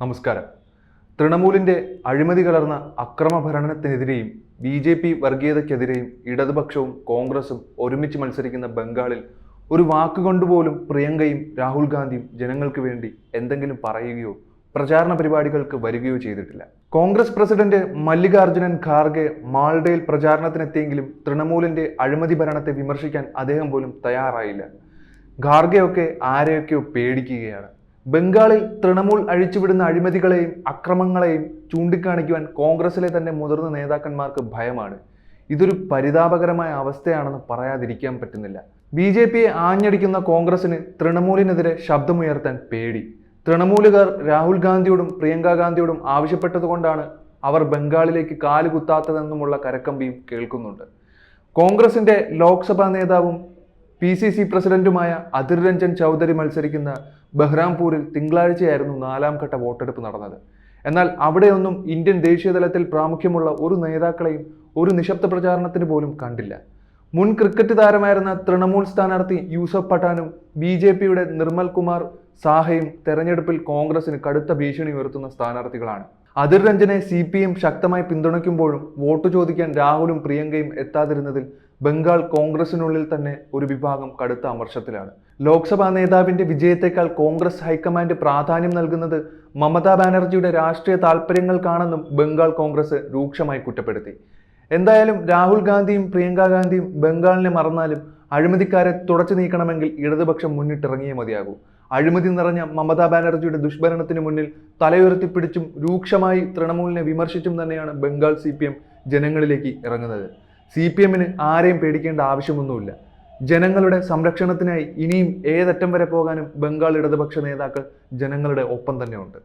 നമസ്കാരം. തൃണമൂലിന്റെ അഴിമതി കലർന്ന അക്രമ ഭരണത്തിനെതിരെയും ബി ജെ പി വർഗീയതയ്ക്കെതിരെയും ഇടതുപക്ഷവും കോൺഗ്രസും ഒരുമിച്ച് മത്സരിക്കുന്ന ബംഗാളിൽ ഒരു വാക്കുകൊണ്ടുപോലും പ്രിയങ്കയും രാഹുൽ ഗാന്ധിയും ജനങ്ങൾക്ക് വേണ്ടി എന്തെങ്കിലും പറയുകയോ പ്രചാരണ പരിപാടികൾക്ക് വരികയോ ചെയ്തിട്ടില്ല. കോൺഗ്രസ് പ്രസിഡന്റ് മല്ലികാർജുനൻ ഖാർഗെ മാൾഡയിൽ പ്രചാരണത്തിനെത്തിയെങ്കിലും തൃണമൂലിന്റെ അഴിമതി ഭരണത്തെ വിമർശിക്കാൻ അദ്ദേഹം പോലും തയ്യാറായില്ല. ഖാർഗെയൊക്കെ ആരെയൊക്കെയോ പേടിക്കുകയാണ്. ബംഗാളിൽ തൃണമൂൽ അഴിച്ചുവിടുന്ന അഴിമതികളെയും അക്രമങ്ങളെയും ചൂണ്ടിക്കാണിക്കുവാൻ കോൺഗ്രസിലെ തന്നെ മുതിർന്ന നേതാക്കന്മാർക്ക് ഭയമാണ്. ഇതൊരു പരിതാപകരമായ അവസ്ഥയാണെന്ന് പറയാതിരിക്കാൻ പറ്റുന്നില്ല. ബി ജെ പിയെ ആഞ്ഞടിക്കുന്ന കോൺഗ്രസിന് തൃണമൂലിനെതിരെ ശബ്ദമുയർത്താൻ പേടി. തൃണമൂലുകാർ രാഹുൽ ഗാന്ധിയോടും പ്രിയങ്ക ഗാന്ധിയോടും ആവശ്യപ്പെട്ടതുകൊണ്ടാണ് അവർ ബംഗാളിലേക്ക് കാലുകുത്താത്തതെന്നുമുള്ള കരക്കമ്പിയും കേൾക്കുന്നുണ്ട്. കോൺഗ്രസിന്റെ ലോക്സഭാ നേതാവും പി സി സി പ്രസിഡന്റുമായ അതിർ രഞ്ജൻ ചൗധരി മത്സരിക്കുന്ന ബഹ്റാംപൂരിൽ തിങ്കളാഴ്ചയായിരുന്നു നാലാം ഘട്ട വോട്ടെടുപ്പ് നടന്നത്. എന്നാൽ അവിടെയൊന്നും ഇന്ത്യൻ ദേശീയതലത്തിൽ പ്രാമുഖ്യമുള്ള ഒരു നേതാക്കളെയും ഒരു നിശബ്ദ പ്രചാരണത്തിന് പോലും കണ്ടില്ല. മുൻ ക്രിക്കറ്റ് താരമായിരുന്ന തൃണമൂൽ സ്ഥാനാർത്ഥി യൂസഫ് പഠാനും ബി ജെ പിയുടെ നിർമ്മൽ കുമാർ സാഹയും തെരഞ്ഞെടുപ്പിൽ കോൺഗ്രസിന് കടുത്ത ഭീഷണി ഉയർത്തുന്ന സ്ഥാനാർത്ഥികളാണ്. അതിർ രഞ്ജനെ സി പി എം ശക്തമായി പിന്തുണയ്ക്കുമ്പോഴും വോട്ട് ചോദിക്കാൻ രാഹുലും പ്രിയങ്കയും എത്താതിരുന്നതിൽ ബംഗാൾ കോൺഗ്രസിനുള്ളിൽ തന്നെ ഒരു വിഭാഗം കടുത്ത അമർഷത്തിലാണ്. ലോക്സഭാ നേതാവിന്റെ വിജയത്തെക്കാൾ കോൺഗ്രസ് ഹൈക്കമാൻഡ് പ്രാധാന്യം നൽകുന്നത് മമതാ ബാനർജിയുടെ രാഷ്ട്രീയ താല്പര്യങ്ങൾക്കാണെന്നും ബംഗാൾ കോൺഗ്രസ് രൂക്ഷമായി കുറ്റപ്പെടുത്തി. എന്തായാലും രാഹുൽ ഗാന്ധിയും പ്രിയങ്ക ഗാന്ധിയും ബംഗാളിനെ മറന്നാലും അഴിമതിക്കാരെ തുടച്ചു നീക്കണമെങ്കിൽ ഇടതുപക്ഷം മുന്നിട്ടിറങ്ങിയേ മതിയാകൂ. അഴിമതി നിറഞ്ഞ മമതാ ബാനർജിയുടെ ദുഷ്ഭരണത്തിന് മുന്നിൽ തലയുയർത്തിപ്പിടിച്ചും രൂക്ഷമായി തൃണമൂലിനെ വിമർശിച്ചും തന്നെയാണ് ബംഗാൾ സി പി എം ജനങ്ങളിലേക്ക് ഇറങ്ങുന്നത്. സി പി എമ്മിന് ആരെയും പേടിക്കേണ്ട ആവശ്യമൊന്നുമില്ല. ജനങ്ങളുടെ സംരക്ഷണത്തിനായി ഇനിയും ഏതറ്റം വരെ പോകാനും ബംഗാൾ ഇടതുപക്ഷ നേതാക്കൾ ജനങ്ങളുടെ ഒപ്പം തന്നെ ഉണ്ട്